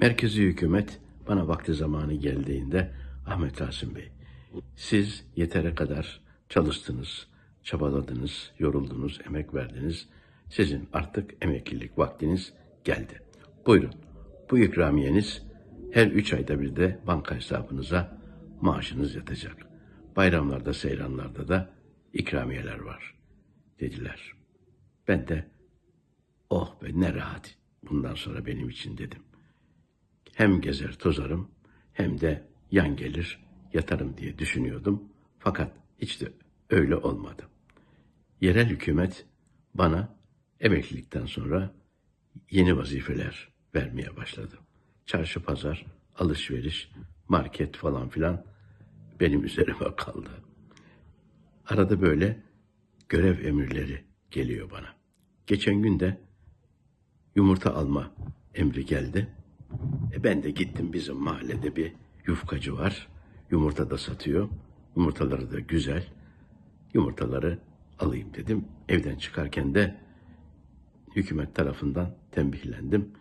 Merkezi hükümet bana vakti zamanı geldiğinde Ahmet Rasim Bey, siz yetere kadar çalıştınız, çabaladınız, yoruldunuz, emek verdiniz. Sizin artık emeklilik vaktiniz geldi. Buyurun, bu ikramiyeniz her üç ayda bir de banka hesabınıza maaşınız yatacak. Bayramlarda, seyranlarda da ikramiyeler var, dediler. Ben de, oh be ne rahat bundan sonra benim için dedim. Hem gezer tozarım hem de yan gelir yatarım diye düşünüyordum. Fakat hiç de öyle olmadı. Yerel hükümet bana emeklilikten sonra yeni vazifeler vermeye başladı. Çarşı pazar, alışveriş, market falan filan benim üzerime kaldı. Arada böyle görev emirleri geliyor bana. Geçen gün de yumurta alma emri geldi. E ben de gittim bizim mahallede bir yufkacı var. Yumurta da satıyor. Yumurtaları da güzel. Yumurtaları alayım dedim. Evden çıkarken de hükümet tarafından tembihlendim.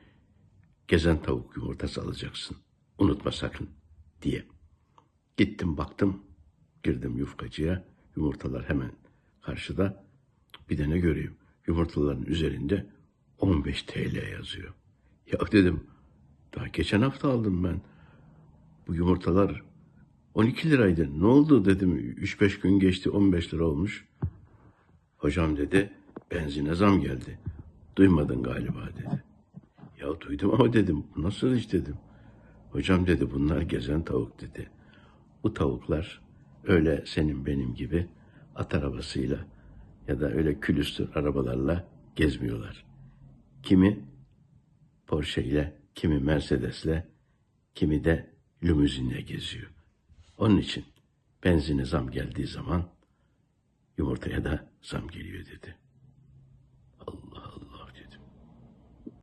Gezen tavuk yumurtası alacaksın. Unutma sakın diye. Gittim baktım. Girdim yufkacıya. Yumurtalar hemen karşıda. Bir de ne göreyim? Yumurtaların üzerinde 15 TL yazıyor. Ya dedim daha geçen hafta aldım ben. Bu yumurtalar 12 liraydı. Ne oldu dedim. 3-5 gün geçti 15 lira olmuş. Hocam dedi benzine zam geldi. Duymadın galiba dedi. Ya duydum ama dedim nasıl iş dedim. Hocam dedi bunlar gezen tavuk dedi. Bu tavuklar öyle senin benim gibi at arabasıyla ya da öyle külüstür arabalarla gezmiyorlar. Kimi Porsche ile, kimi Mercedes'le, kimi de limuzinle geziyor. Onun için benzine zam geldiği zaman yumurtaya da zam geliyor dedi.